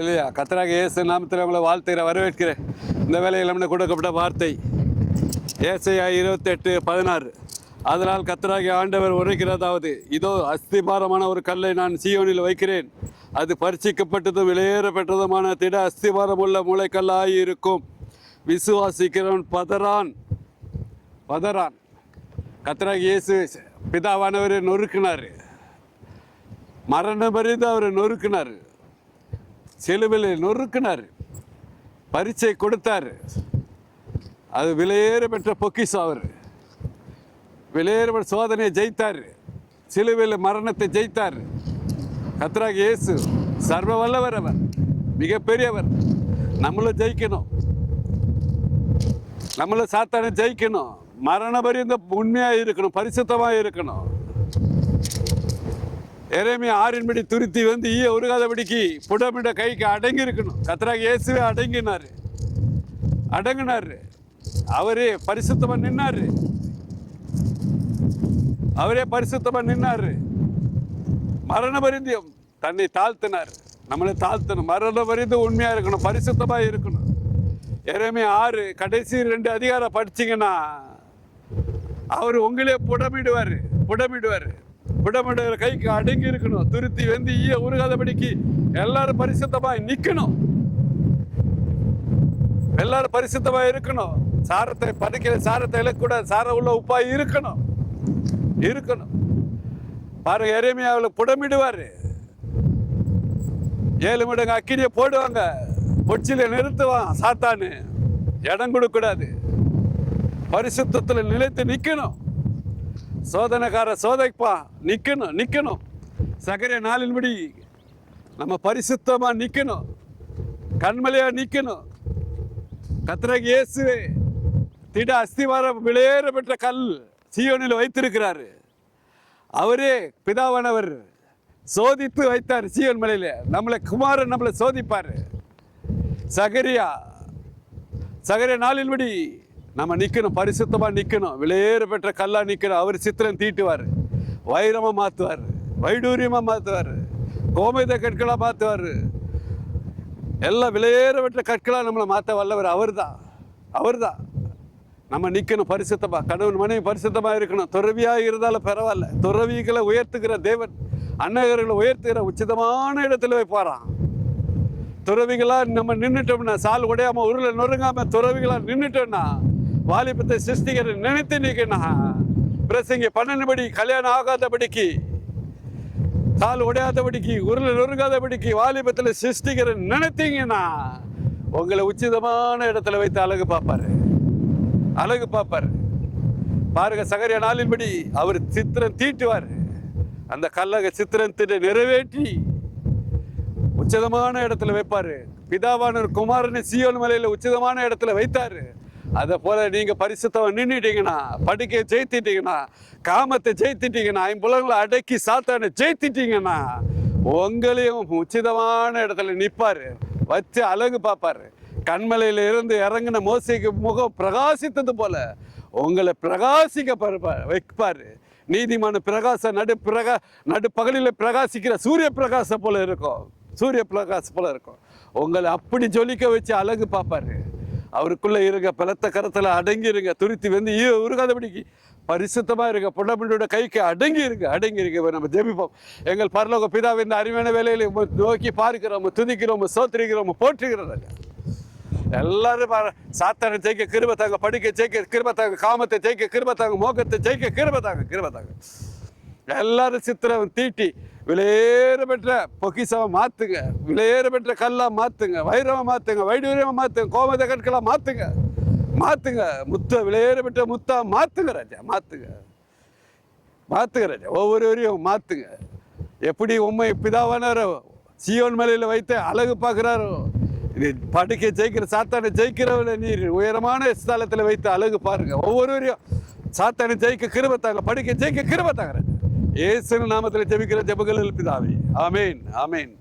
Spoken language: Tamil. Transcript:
இல்லையா கத்தராக இயேசு நாமத்தில் உங்களை வாழ்த்துகிற வரவேற்கிறேன் இந்த வேலையில் நம்மளுக்கு கொடுக்கப்பட்ட வார்த்தை ஏசையா இருபத்தெட்டு பதினாறு. அதனால் கத்தராகி ஆண்டவர் உரைக்கிறதாவது இதோ அஸ்திபாரமான ஒரு கல்லை நான் சீயோனில் வைக்கிறேன். அது பரிசிக்கப்பட்டதும் வெளியேற பெற்றதுமான திட அஸ்திபாரம் உள்ள மூளைக்கல்லாய் இருக்கும். விசுவாசிக்கிறவன் பதறான் பதறான். கத்தராகி இயேசு பிதாவானவரை நொறுக்கினார். மரணம் பறிந்து அவரை நொறுக்கினார். செலுவில் நொறுக்கினார். பரீட்சை கொடுத்தார். அது விலையேற பெற்ற பொக்கிஷம் அவர். விலையேற பெற்ற சோதனையை ஜெயித்தார். சிலுவையில் மரணத்தை ஜெயித்தார். கத்ராக் இயேசு சர்வ வல்லவர் அவர் மிகப்பெரியவர். நம்மளும் ஜெயிக்கணும். நம்மளும் சாத்தானை ஜெயிக்கணும். மரண பரியந்த உண்மையாக இருக்கணும் பரிசுத்தமாக இருக்கணும். எரேமிய ஆறின்படி துருத்தி வந்து ஈய உருகாதபடிக்கு புடமிட கைக்கு அடங்கி இருக்கணும் கத்ராக இயேசுவே அடங்கினார். அடங்கினார். அவரே பரிசுத்தமாக நின்னார். அவரே பரிசுத்தமாக நின்னாரு. மரண பரிந்தியம் தன்னை தாழ்த்தினார். நம்மளை தாழ்த்தணும். மரண பரிந்து உண்மையாக இருக்கணும். பரிசுத்தமாக இருக்கணும். எரேமி ஆறு கடைசி ரெண்டு அதிகாரம் படிச்சிங்கன்னா அவர் உங்களே புடமிடுவார். புடமிடுவார். புடமிடுற கைக்கு அடங்கி இருக்கணும். துருத்தி வெந்து ஈய உருகாதபடிக்கு எல்லாரும் பரிசுத்தமாய் நிக்கணும். எல்லாரும் பரிசுத்தமாய் இருக்கணும். சாரத்தை பதுக்கிற சாரத்தை இழக்கூட சார உள்ள உப்பாய் இருக்கணும். இருக்கணும். பாருங்க எரேமியாவில் புடமிடுவார். ஏழு மடங்கு அக்கினியை போடுவாங்க. பொச்சில நிறுத்துவான் சாத்தானு. இடம் கொடுக்கூடாது பரிசுத்தத்தில் நிலைத்து நிற்கணும் சோதனைக்கார சோதைப்பான் நிற்கணும் நிற்கணும் சகரிய நாளின்படி நம்ம பரிசுத்தமாக நிற்கணும் கண்மலையாக நிற்கணும் கத்திரக்கு இயேசுவே திட அஸ்திவாரம் விளையேற பெற்ற கல் சீயோனில் வைத்திருக்கிறாரு. அவரே பிதாவானவர் சோதித்து வைத்தார் சீயோன் மலையில். நம்மளை குமாரன் நம்மளை சோதிப்பார். சகரியா சகரிய நாளின்படி நம்ம நிற்கணும் பரிசுத்தமாக நிற்கணும் விலையேற பெற்ற கல்லாக நிற்கணும் அவர் சித்திரம் தீட்டுவார். வைரமாக மாற்றுவார் வைடூரியமாக மாற்றுவார் கோமேத கற்களாக மாற்றுவார் எல்லாம் விலையேற பெற்ற கற்களாக நம்மளை மாற்ற வல்லவர் அவர்தான். அவர்தான். நம்ம நிற்கணும் பரிசுத்தமாக கணவன் மனைவி பரிசுத்தமாக இருக்கணும். துறவியாக இருந்தாலும் பரவாயில்ல. துறவிகளை உயர்த்துகிற தேவன் அன்னகர்களை உயர்த்துகிற உச்சிதமான இடத்துல போய் போகிறான் துறவிகளாக நம்ம நின்றுட்டோம்னா சால் உடையாமல் உருளை நொறுங்காமல் துறவிகளாக நின்றுட்டோம்னா வாலிபத்தை சிருஷ்டிகர் நினைத்து நிற்கணா பிரசங்க பன்னெண்டுபடி கல்யாணம் ஆகாதபடிக்கு கால் உடையாதபடிக்கு உருளை நொறுங்காதபடிக்கு வாலிபத்தில் சிருஷ்டிகர் நினைத்தீங்கன்னா உங்களை உச்சிதமான இடத்துல வைத்து அழகு பார்ப்பாரு. அழகு பார்ப்பாரு. பாருங்க சகரிய நாளின்படி அவர் சித்திரம் தீட்டுவார். அந்த கல்லக சித்திரத்தை நிறைவேற்றி உச்சிதமான இடத்துல வைப்பாரு. பிதாவான குமாரனை சியோன் மலையில உச்சிதமான இடத்துல வைத்தாரு. அதை போல நீங்க பரிசுத்தம் நின்றுட்டீங்கன்னா படுக்கையை ஜெயித்திட்டீங்கன்னா காமத்தை ஜெயித்திட்டீங்கன்னா ஐம்புலங்களை அடக்கி சாத்தானை ஜெயித்திட்டீங்கன்னா உங்களையும் உச்சிதமான இடத்துல நிற்பாரு வச்சு அழகு பார்ப்பாரு. கண்மலையில இருந்து இறங்கின மோசைக்கு முகம் பிரகாசித்தது போல உங்களை பிரகாசிக்க பருப்பா- வைப்பாரு. நீதிமான பிரகாச நடு பிரகா நடு பகலில் பிரகாசிக்கிற சூரிய பிரகாசம் போல இருக்கும். சூரிய பிரகாசம் போல இருக்கும். உங்களை அப்படி ஜொலிக்க வச்சு அழகு பார்ப்பாரு. அவருக்குள்ள இருங்க பலத்த கரத்துல அடங்கி இருங்க துருத்தி வந்து ஈ உருகாதபடிக்கு. பரிசுத்தமா இருங்க புள்ளப்பண்டியோட கைக்கு அடங்கி இருங்க அடங்கி இருங்க நம்ம ஜெபிப்போம். எங்கள் பரலோக பிதாவை இந்த அருமையான வேலையில நோக்கி பார்க்கிறோம் துதிக்கிறோம் சோத்திரிக்கிறோம் போற்றுகிறோம். எல்லாரும் பாரு, சாத்தானை ஜெயிக்க கிருப தாங்க படிக்க ஜெயிக்க கிருப தாங்க காமத்தை ஜெயிக்க கிருப தாங்க மோகத்தை ஜெயிக்க கிருப தாங்க கிருப தாங்க. எல்லாரும் சித்திரம் தீட்டி விலையேற பெற்ற பொக்கிசவை மாற்றுங்க விலையேற பெற்ற கல்லாக மாற்றுங்க வைரவை மாற்றுங்க வைடூரியமாக மாற்றுங்க கோமத கற்களா மாற்றுங்க மாற்றுங்க முத்த விலையேற பெற்ற முத்தா மாற்றுங்க ராஜா மாற்றுங்க மாற்றுங்க ராஜா. ஒவ்வொருவரையும் மாற்றுங்க எப்படி உண்மை பிதாவானாரோ சியோன் மலையில் வைத்து அழகு பார்க்குறாரோ இது படுக்கை ஜெயிக்கிற சாத்தானை ஜெயிக்கிறவள நீர் உயரமான ஸ்தலத்தில் வைத்து அழகு பாருங்க. ஒவ்வொருவரையும் சாத்தானை ஜெயிக்க கிருபத்தாங்க படுக்கை ஜெயிக்க கிருபத்தாங்க இயேசு நாமத்தில் ஜெபிக்கிற ஜெபங்கள் பிதாவே. ஆமேன் ஆமேன்.